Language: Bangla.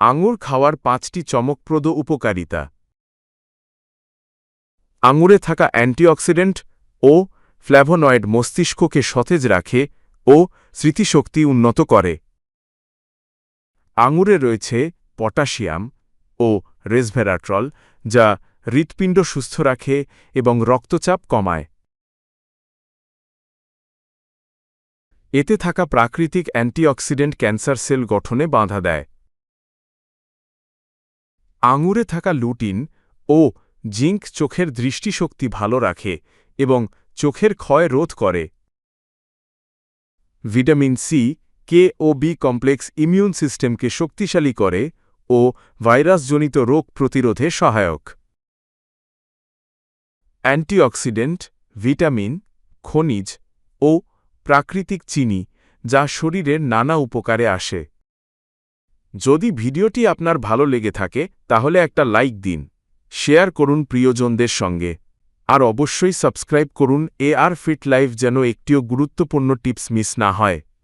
আঙুর খাওয়ার পাঁচটি চমকপ্রদ উপকারিতা। আঙুরে থাকা অ্যান্টিঅক্সিডেন্ট ও ফ্ল্যাভোনয়েড মস্তিষ্ককে সতেজ রাখে ও স্মৃতিশক্তি উন্নত করে। আঙুরে রয়েছে পটাশিয়াম ও রেসভেরাট্রল, যা হৃৎপিণ্ড সুস্থ রাখে এবং রক্তচাপ কমায়। এতে থাকা প্রাকৃতিক অ্যান্টিঅক্সিডেন্ট ক্যান্সার সেল গঠনে বাধা দেয়। আঙুরে থাকা লুটিন ও জিঙ্ক চোখের দৃষ্টিশক্তি ভালো রাখে এবং চোখের ক্ষয় রোধ করে। ভিটামিন সি, কে ও বি কমপ্লেক্স ইমিউন সিস্টেমকে শক্তিশালী করে ও ভাইরাসজনিত রোগ প্রতিরোধে সহায়ক। অ্যান্টিঅক্সিডেন্ট, ভিটামিন, খনিজ ও প্রাকৃতিক চিনি যা শরীরের নানা উপকারে আসে। যদি ভিডিওটি আপনার ভালো লেগে থাকে, তাহলে একটা লাইক দিন, শেয়ার করুন প্রিয়জনদের সঙ্গে, আর অবশ্যই সাবস্ক্রাইব করুন এ আর ফিট লাইফ যেন একটিও গুরুত্বপূর্ণ টিপস মিস না হয়।